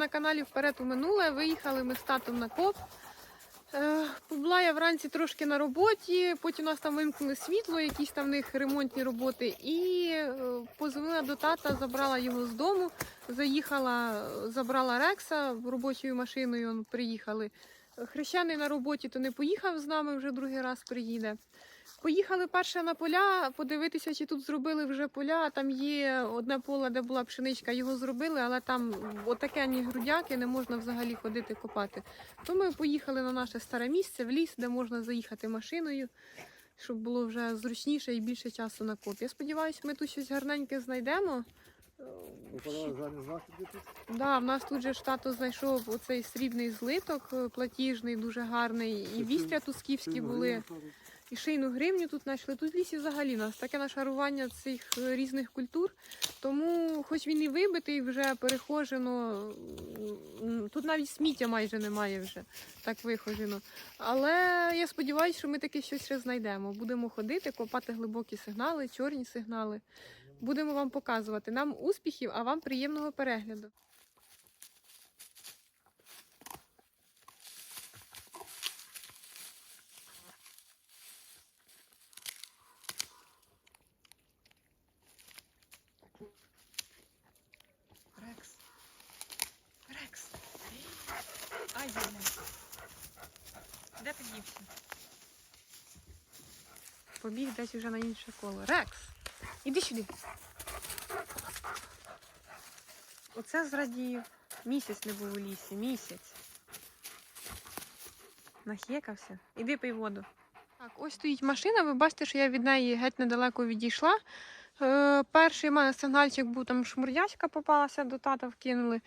На каналі Вперед у минуле. Виїхали ми з татом на коп. Е, Була я вранці трошки на роботі, потім у нас там вимкнули світло, якісь там в них ремонтні роботи. І е, позвонила до тата, забрала його з дому, заїхала, забрала Рекса робочою машиною. Приїхали. Хрещаний на роботі, то не поїхав з нами, вже другий раз приїде. Поїхали перше на поля, подивитися, чи тут зробили вже поля. Там є одне поле, де була пшеничка, його зробили, але там отаке ні грудяки, не можна взагалі ходити копати. То ми поїхали на наше старе місце в ліс, де можна заїхати машиною, щоб було вже зручніше і більше часу на коп. Я сподіваюся, ми тут щось гарненьке знайдемо. Тут? Да, в нас тут же ж тато знайшов оцей срібний злиток е, платіжний, дуже гарний, і вістря тусківські були. І шийну гривню тут знайшли. Тут в лісі взагалі нас таке нашарування цих е, різних культур. Тому, хоч він і вибитий, вже перехожено. Тут навіть сміття майже немає вже так вихожено. Але я сподіваюся, що ми таки щось ще знайдемо. Будемо ходити, копати глибокі сигнали, чорні сигнали. Будемо вам показувати. Нам успіхів, а вам приємного перегляду. Рекс. Рекс. Ай, бля. Де ти дівся? Побіг десь вже на інше коло. Рекс! Іди сюди. Оце зрадію. Місяць не був у лісі. Місяць. Нахекався. Іди пий воду. Так, ось стоїть машина. Ви бачите, що я від неї геть недалеко відійшла. Е, перший в мене сигнальчик був там шмурдячка попалася, до тата вкинули.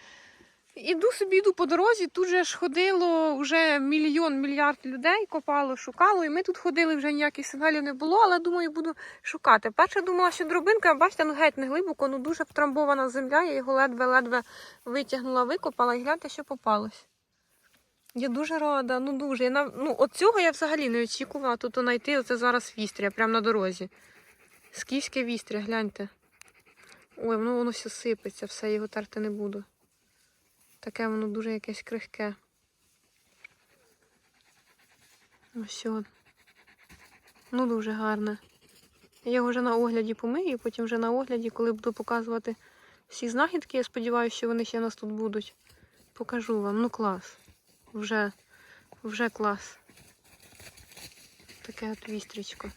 Іду собі, йду по дорозі, тут же ж ходило вже мільйон мільярд людей, копало, шукало, і ми тут ходили, вже ніяких сигналів не було, але думаю, буду шукати. Перше думала, що дробинка, бачите, ну геть не глибоко, ну дуже втрамбована земля, я його ледве-ледве витягнула, викопала і гляньте, що попалось. Я дуже рада, ну дуже. Я ну, от я взагалі не очікувала тут знайти. Оце зараз вістря, прямо на дорозі. Скіфське вістря, гляньте. Ой, воно воно все сипеться, все, його терти не буду. Таке воно дуже якесь крихке. Ось. Ну, дуже гарне. Я його вже на огляді помию, потім вже на огляді, коли буду показувати всі знахідки, я сподіваюся, що вони ще у нас тут будуть. Покажу вам. Ну клас. Вже, вже клас. Таке от вістрічко.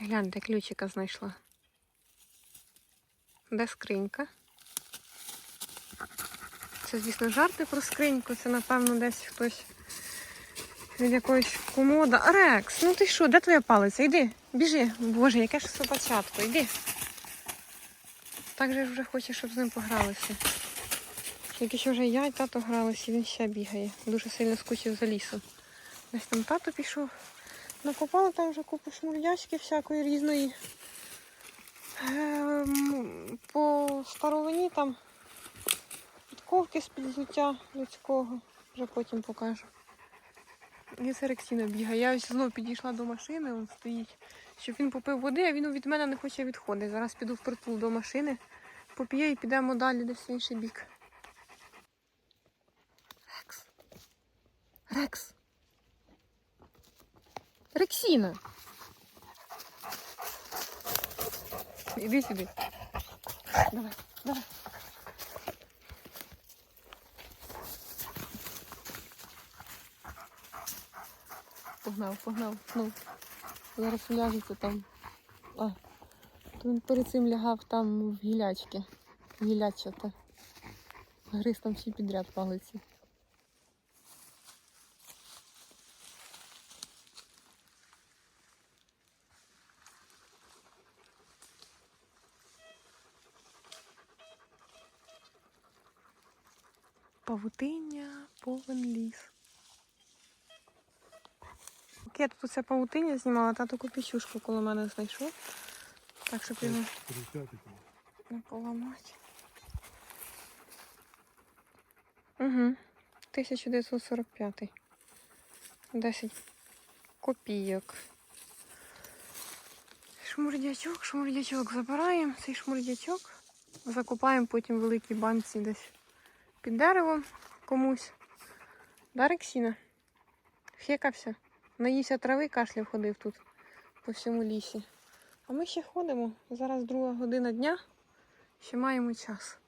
Гляньте, ключика знайшла. Де скринька? Це, звісно, жарти про скриньку. Це, напевно, десь хтось від якогось комода. Рекс, ну ти що, де твоя палиця? Йди, біжи. Боже, яке ж собачатко, йди. Так же вже хоче, щоб з ним погралися. Тільки що вже я і тато гралися, він ще бігає. Дуже сильно скучив за лісом. Десь там тато пішов. Накопали там вже купу шмурдячки всякої різної. Ем, По старовині там підковки з підзуття людського. Вже потім покажу. І це Рексіна бігає. Я ось знову підійшла до машини, він стоїть, щоб він попив води, а він від мене не хоче відходити. Зараз піду впритул до машини, поп'є і підемо далі десь в інший бік. Рекс. Рекс. Рексіна. Іди сюди. Давай, давай. Погнав, погнав, ну. Зараз ляжеться там. А, то він перед цим лягав там в гілячки. Гілячата. Гриз там всі підряд палиці. Павутиння, повен ліс. Я тут оце павутиння знімала, тато копійчушку коло мене знайшов. Так, щоб його не поламати. Угу. 1945. 10 копійок. Шмурдячок, шмурдячок. Забираємо цей шмурдячок. Закопаємо потім в великій банці десь під деревом комусь. Да, Рексіна? Хекався. Наївся трави, кашляв ходив тут по всьому лісі. А ми ще ходимо. Зараз друга година дня. Ще маємо час.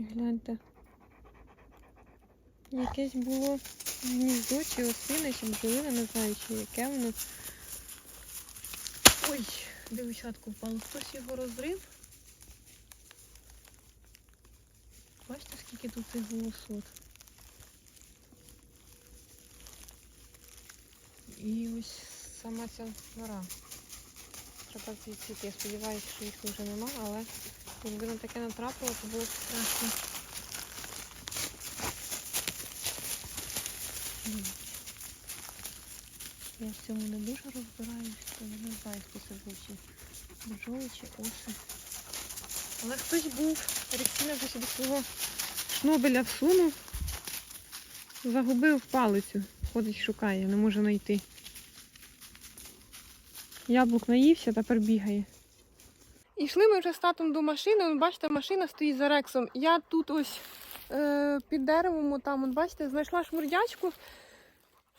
Гляньте. Якесь було гніздо чи осине, чи бджолина, не знаю, чи яке воно. Ой, дивчатку впало. Хтось його розрив. Бачите, скільки тут цих волосот. І ось сама ця гора. Треба звідси. Я сподіваюся, що їх вже нема, але якби на таке натрапило, то було б страшно. Я в цьому не дуже розбираюсь, то я не знаю, хто це був, чи бджоли, чи оси. Але хтось був, Рексіна вже сюди свого шнобеля всунув, загубив палицю, ходить, шукає, не може знайти. Яблук наївся, тепер бігає. І йшли ми вже з татом до машини. Бачите, машина стоїть за рексом. Я тут ось е, під деревом, там, от, бачите, знайшла шмурдячку.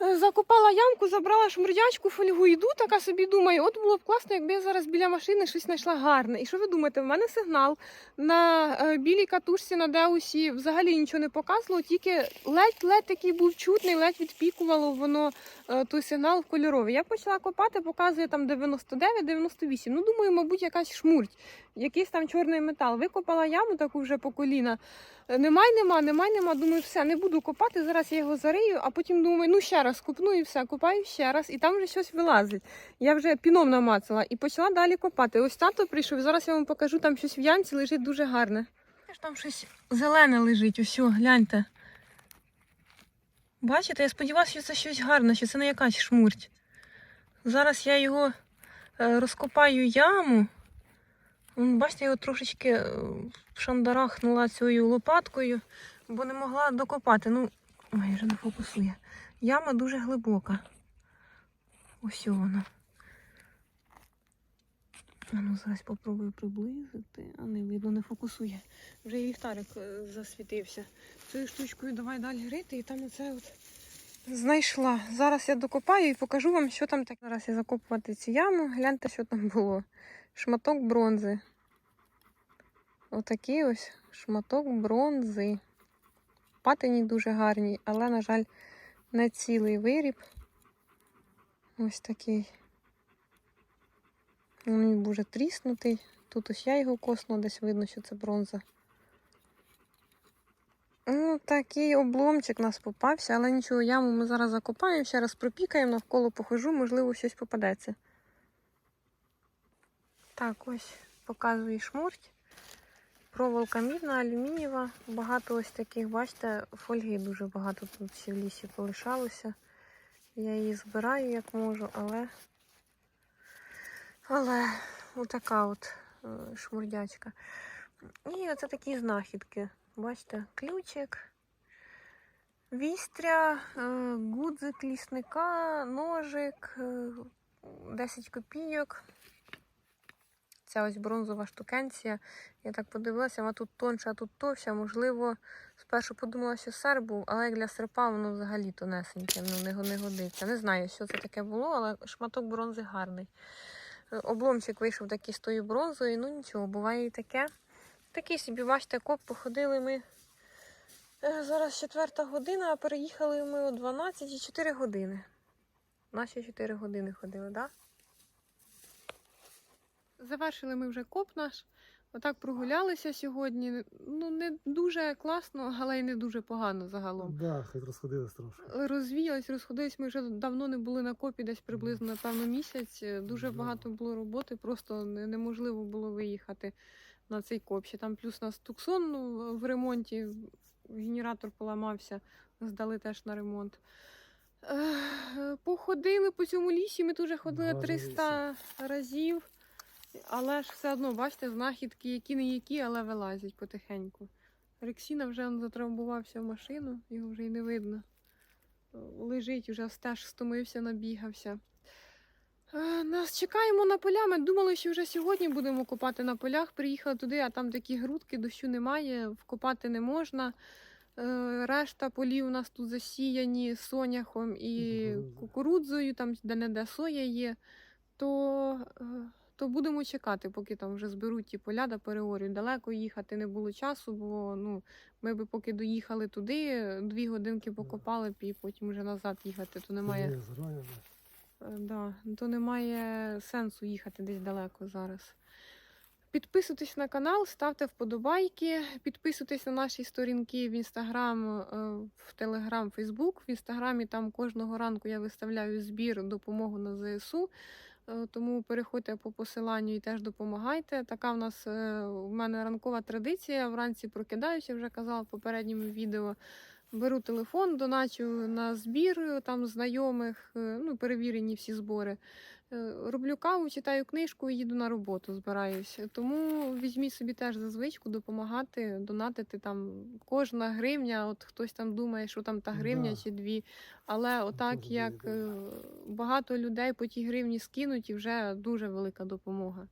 Закопала ямку, забрала шмурдячку, фольгу, йду, така собі думаю, от було б класно, якби я зараз біля машини щось знайшла гарне. І що ви думаєте, в мене сигнал на е, білій катушці на деусі взагалі нічого не показувало, тільки ледь-ледь такий був чутний, ледь відпікувало воно е, той сигнал в кольоровий. Я почала копати, показує там 99-98. Ну, думаю, мабуть, якась шмурть, якийсь там чорний метал. Викопала яму таку вже по коліна. Немає, нема, немає, нема. Думаю, все, не буду копати. Зараз я його зарию, а потім думаю, ну ще раз копну і все, копаю ще раз, і там вже щось вилазить. Я вже піном намацала і почала далі копати. Ось тато прийшов. Зараз я вам покажу, там щось в ямці лежить дуже гарне. Там щось зелене лежить, ось, гляньте. Бачите, я сподіваюся, що це щось гарне, що це не якась шмурть. Зараз я його е, розкопаю яму. Бачите, я його трошечки е, шандарахнула цією лопаткою, бо не могла докопати. Ну, ой, вже не фокусує. Яма дуже глибока. Ось вона. Ну, зараз попробую приблизити, а не видно, не фокусує. Вже і ліхтарик е, засвітився. Цією штучкою давай далі грити, і там оце от знайшла. Зараз я докопаю і покажу вам, що там таке. Зараз я закопувати цю яму. Гляньте, що там було. Шматок бронзи. Отакий ось шматок бронзи. Патині дуже гарні, але, на жаль, не цілий виріб. Ось такий. Він був вже тріснутий. Тут ось я його коснула, десь видно, що це бронза. Ну, такий обломчик нас попався, але нічого, яму ми зараз закопаємо, ще раз пропікаємо, навколо похожу, можливо, щось попадеться. Так, ось показую шмурть. Проволока мідна, алюмінієва. Багато ось таких, бачите, фольги дуже багато тут ще в лісі полишалося. Я її збираю як можу, але. Але отака от е, шмурдячка. І оце такі знахідки. Бачите, ключик, вістря, е, гудзик лісника, ножик, е, 10 копійок. Ця ось бронзова штукенція. Я так подивилася, вона тут тонша, а тут товща. Можливо, спершу подумала, що сер був, але як для серпа воно взагалі тонесеньке, ну не, не годиться. Не знаю, що це таке було, але шматок бронзи гарний. Е, Обломчик вийшов такий з тою бронзою, ну нічого, буває і таке. Такий собі, бачите, коп походили ми Е, Зараз четверта година, а переїхали ми о 12 і 4 години. Наші 4 години ходили, так? Да? Завершили ми вже коп наш. Отак прогулялися сьогодні. Ну, не дуже класно, але й не дуже погано загалом. Да, хоч розходились трошки. Розвіялись, розходились. Ми вже давно не були на копі, десь приблизно напевно місяць. Дуже Да. багато було роботи, просто неможливо було виїхати на цей коп. Ще там плюс у нас туксон ну, в ремонті, генератор поламався, здали теж на ремонт. Походили по цьому лісі, ми тут вже ходили Багато 300 разів. Але ж все одно, бачите, знахідки, які не які, але вилазять потихеньку. Рексіна вже он затравмувався в машину, його вже й не видно. Лежить, вже теж стомився, набігався. Нас чекаємо на поля. Ми думали, що вже сьогодні будемо копати на полях. Приїхали туди, а там такі грудки, дощу немає, вкопати не можна. Е, Решта полів у нас тут засіяні соняхом і Кукурудзою. кукурудзою, там де-не-де соя є. То, е, то будемо чекати, поки там вже зберуть ті поля да переорюють. Далеко їхати не було часу, бо ну, ми би поки доїхали туди, дві годинки покопали б і потім вже назад їхати, то немає. Да. Е, то немає сенсу їхати десь далеко зараз. Підписуйтесь на канал, ставте вподобайки, підписуйтесь на наші сторінки в інстаграм, е, в телеграм, фейсбук. В інстаграмі там кожного ранку я виставляю збір допомогу на ЗСУ. Е, Тому переходьте по посиланню і теж допомагайте. Така в нас е, в мене ранкова традиція. Вранці прокидаюся, вже казала в попередньому відео. Беру телефон, доначу на збір е, там знайомих, е, ну перевірені всі збори. Е, Роблю каву, читаю книжку і їду на роботу, збираюсь. Тому візьміть собі теж за звичку допомагати, донатити там кожна гривня. От хтось там думає, що там та гривня Да. чи дві. Але отак, як багато людей по тій гривні скинуть, і вже дуже велика допомога.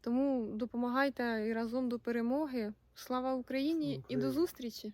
Тому допомагайте і разом до перемоги. Слава Україні Слава і до зустрічі!